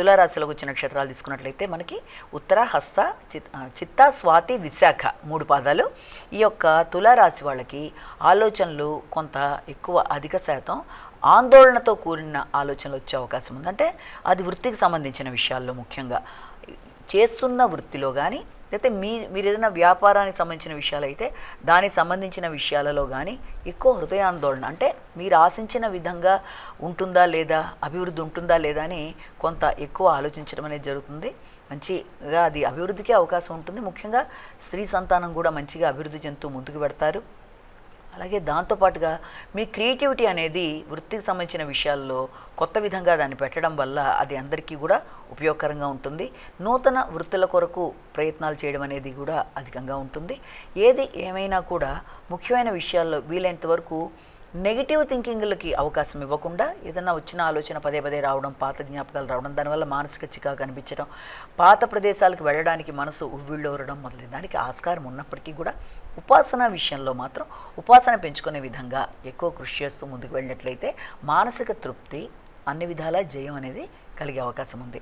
తులారాశిలో వచ్చిన నక్షత్రాలు తీసుకున్నట్లయితే మనకి ఉత్తర హస్త చిత్ చిత్త స్వాతి విశాఖ మూడు పాదాలు. ఈ యొక్క తులారాశి వాళ్ళకి ఆలోచనలు కొంత ఎక్కువ అధిక శాతం ఆందోళనతో కూడిన ఆలోచనలు వచ్చే అవకాశం ఉంది. అంటే అది వృత్తికి సంబంధించిన విషయాల్లో ముఖ్యంగా. చేస్తున్న వృత్తిలో కానీ లేకపోతే మీ మీరు ఏదైనా వ్యాపారానికి సంబంధించిన విషయాలు అయితే దానికి సంబంధించిన విషయాలలో కానీ ఎక్కువ హృదయాందోళన. అంటే మీరు ఆశించిన విధంగా ఉంటుందా లేదా అభివృద్ధి ఉంటుందా లేదా అని కొంత ఎక్కువ ఆలోచించడం అనేది జరుగుతుంది. మంచిగా అది అభివృద్ధికి అవకాశం ఉంటుంది. ముఖ్యంగా స్త్రీ సంతానం కూడా మంచిగా అభివృద్ధి చెందుతూ ముందుకు పెడతారు. అలాగే దాంతోపాటుగా మీ క్రియేటివిటీ అనేది వృత్తికి సంబంధించిన విషయాల్లో కొత్త విధంగా దాన్ని పెట్టడం వల్ల అది అందరికీ కూడా ఉపయోగకరంగా ఉంటుంది. నూతన వృత్తుల కొరకు ప్రయత్నాలు చేయడం అనేది కూడా అధికంగా ఉంటుంది. ఏది ఏమైనా కూడా ముఖ్యమైన విషయాల్లో వీలైనంత వరకు నెగిటివ్ థింకింగ్లకి అవకాశం ఇవ్వకుండా ఏదన్నా వచ్చిన ఆలోచన పదే పదే రావడం పాత జ్ఞాపకాలు రావడం దానివల్ల మానసిక చికాకు అనిపించడం పాత ప్రదేశాలకు వెళ్ళడానికి మనసు ఉవ్విళ్ళూరడం మొదలైన దానికి ఆస్కారం ఉన్నప్పటికీ కూడా ఉపాసన విషయంలో మాత్రం ఉపాసన పెంచుకునే విధంగా ఎక్కువ కృషి చేస్తూ ముందుకు వెళ్ళినట్లయితే మానసిక తృప్తి అన్ని విధాలా జయం అనేది కలిగే అవకాశం ఉంది.